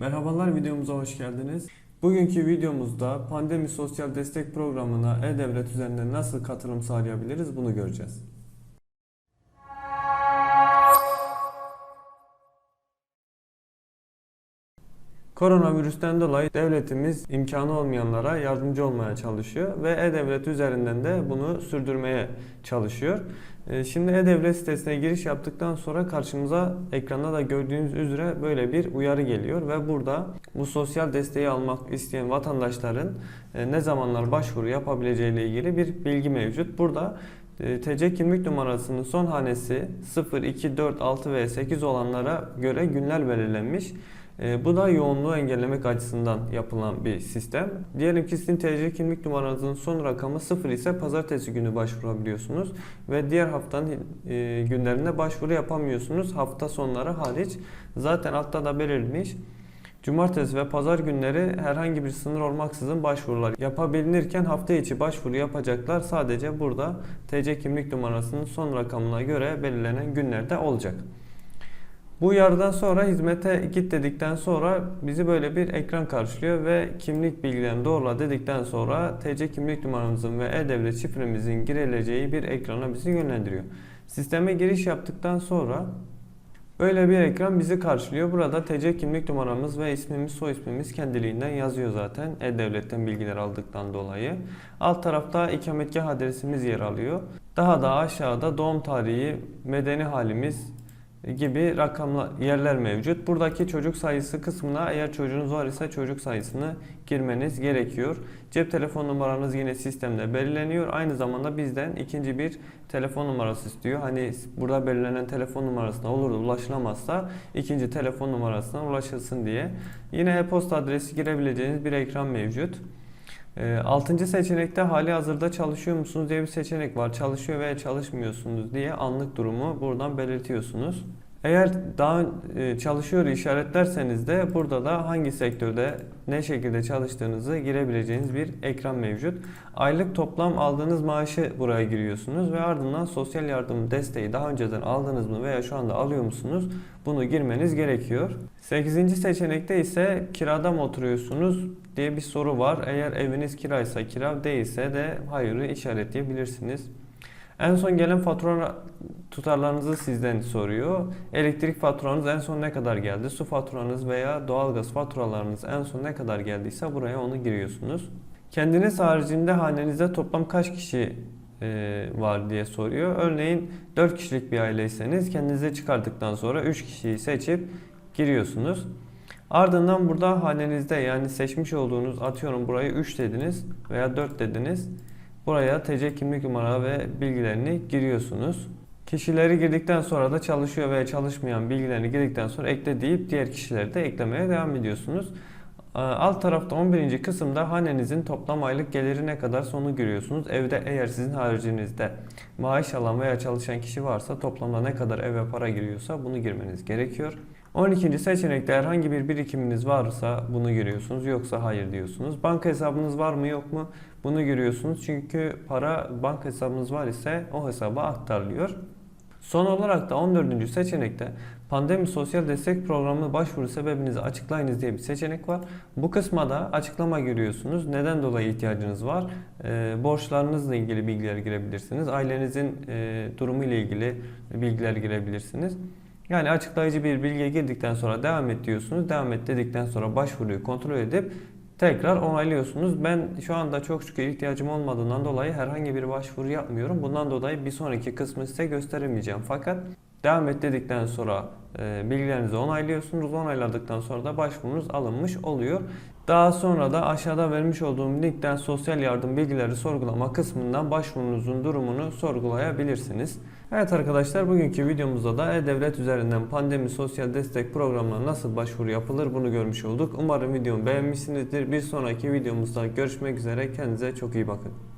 Merhabalar videomuza hoş geldiniz. Bugünkü videomuzda pandemi sosyal destek programına e-devlet üzerinden nasıl katılım sağlayabiliriz bunu göreceğiz. Koronavirüsten dolayı devletimiz imkanı olmayanlara yardımcı olmaya çalışıyor ve e-devlet üzerinden de bunu sürdürmeye çalışıyor. Ee, Şimdi e-devlet sitesine giriş yaptıktan sonra karşımıza ekranda da gördüğünüz üzere böyle bir uyarı geliyor ve burada bu sosyal desteği almak isteyen vatandaşların e, ne zamanlar başvuru yapabileceği ile ilgili bir bilgi mevcut. Burada e, TC kimlik numarasının son hanesi 0, 2, 4, 6 ve 8 olanlara göre günler belirlenmiş. E, bu da yoğunluğu engellemek açısından yapılan bir sistem. Diyelim ki sizin TC kimlik numaranızın son rakamı 0 ise pazartesi günü başvurabiliyorsunuz ve diğer haftanın e, günlerinde başvuru yapamıyorsunuz hafta sonları hariç. Zaten altta da belirtilmiş. Cumartesi ve pazar günleri herhangi bir sınır olmaksızın başvurular yapabilirken hafta içi başvuru yapacaklar sadece burada TC kimlik numarasının son rakamına göre belirlenen günlerde olacak. Bu uyarıdan sonra hizmete git dedikten sonra bizi böyle bir ekran karşılıyor ve kimlik bilgilerini doğrula dedikten sonra TC kimlik numaramızın ve e-devlet şifremizin girileceği bir ekrana bizi yönlendiriyor. Sisteme giriş yaptıktan sonra böyle bir ekran bizi karşılıyor. Burada TC kimlik numaramız ve ismimiz, soy ismimiz kendiliğinden yazıyor zaten e-devletten bilgiler aldıktan dolayı. Alt tarafta ikametgah adresimiz yer alıyor. Daha da aşağıda doğum tarihi, medeni halimiz, gibi rakamlar yerler mevcut. Buradaki çocuk sayısı kısmına eğer çocuğunuz var ise çocuk sayısını girmeniz gerekiyor. Cep telefon numaranız yine sistemde belirleniyor. Aynı zamanda bizden ikinci bir telefon numarası istiyor. Hani burada belirlenen telefon numarasına olur da ulaşılamazsa ikinci telefon numarasına ulaşılsın diye. Yine e-posta adresi girebileceğiniz bir ekran mevcut. E, Altıncı seçenekte hali hazırda çalışıyor musunuz diye bir seçenek var. Çalışıyor veya çalışmıyorsunuz diye anlık durumu buradan belirtiyorsunuz. Eğer daha e, çalışıyor işaretlerseniz de burada da hangi sektörde ne şekilde çalıştığınızı girebileceğiniz bir ekran mevcut. Aylık toplam aldığınız maaşı buraya giriyorsunuz ve ardından sosyal yardım desteği daha önceden aldınız mı veya şu anda alıyor musunuz bunu girmeniz gerekiyor. 8. seçenekte ise kirada mı oturuyorsunuz diye bir soru var. Eğer eviniz kiraysa kira değilse de hayırı işaretleyebilirsiniz. En son gelen fatura tutarlarınızı sizden soruyor. Elektrik faturanız en son ne kadar geldi? Su faturanız veya doğalgaz faturalarınız en son ne kadar geldiyse buraya onu giriyorsunuz. Kendiniz haricinde hanenizde toplam kaç kişi e, var diye soruyor. Örneğin 4 kişilik bir aileyseniz kendinize çıkardıktan sonra 3 kişiyi seçip giriyorsunuz. Ardından burada hanenizde yani seçmiş olduğunuz atıyorum burayı 3 dediniz veya 4 dediniz. Buraya TC kimlik numara ve bilgilerini giriyorsunuz. Kişileri girdikten sonra da çalışıyor veya çalışmayan bilgilerini girdikten sonra ekle deyip diğer kişileri de eklemeye devam ediyorsunuz. Alt tarafta 11. kısımda hanenizin toplam aylık geliri ne kadar onu görüyorsunuz. Evde eğer sizin haricinizde maaş alan veya çalışan kişi varsa toplamda ne kadar eve para giriyorsa bunu girmeniz gerekiyor. 12. seçenekte herhangi bir birikiminiz varsa bunu giriyorsunuz yoksa hayır diyorsunuz. Banka hesabınız var mı yok mu bunu giriyorsunuz. Çünkü para banka hesabınız var ise o hesaba aktarılıyor. Son olarak da 14. seçenekte pandemi sosyal destek programı başvuru sebebinizi açıklayınız diye bir seçenek var. Bu kısma da açıklama giriyorsunuz. Neden dolayı ihtiyacınız var? E, borçlarınızla ilgili bilgiler girebilirsiniz. Ailenizin e, durumu ile ilgili bilgiler girebilirsiniz. Yani açıklayıcı bir bilgiye girdikten sonra devam et diyorsunuz. Devam et dedikten sonra başvuruyu kontrol edip tekrar onaylıyorsunuz. Ben şu anda çok şükür ihtiyacım olmadığından dolayı herhangi bir başvuru yapmıyorum. Bundan dolayı bir sonraki kısmı size gösteremeyeceğim. Fakat devam et dedikten sonra e, bilgilerinizi onaylıyorsunuz. Onayladıktan sonra da başvurunuz alınmış oluyor. Daha sonra da aşağıda vermiş olduğum linkten sosyal yardım bilgileri sorgulama kısmından başvurunuzun durumunu sorgulayabilirsiniz. Evet arkadaşlar bugünkü videomuzda da E-Devlet üzerinden pandemi sosyal destek programına nasıl başvuru yapılır bunu görmüş olduk. Umarım videomu beğenmişsinizdir. Bir sonraki videomuzda görüşmek üzere. Kendinize çok iyi bakın.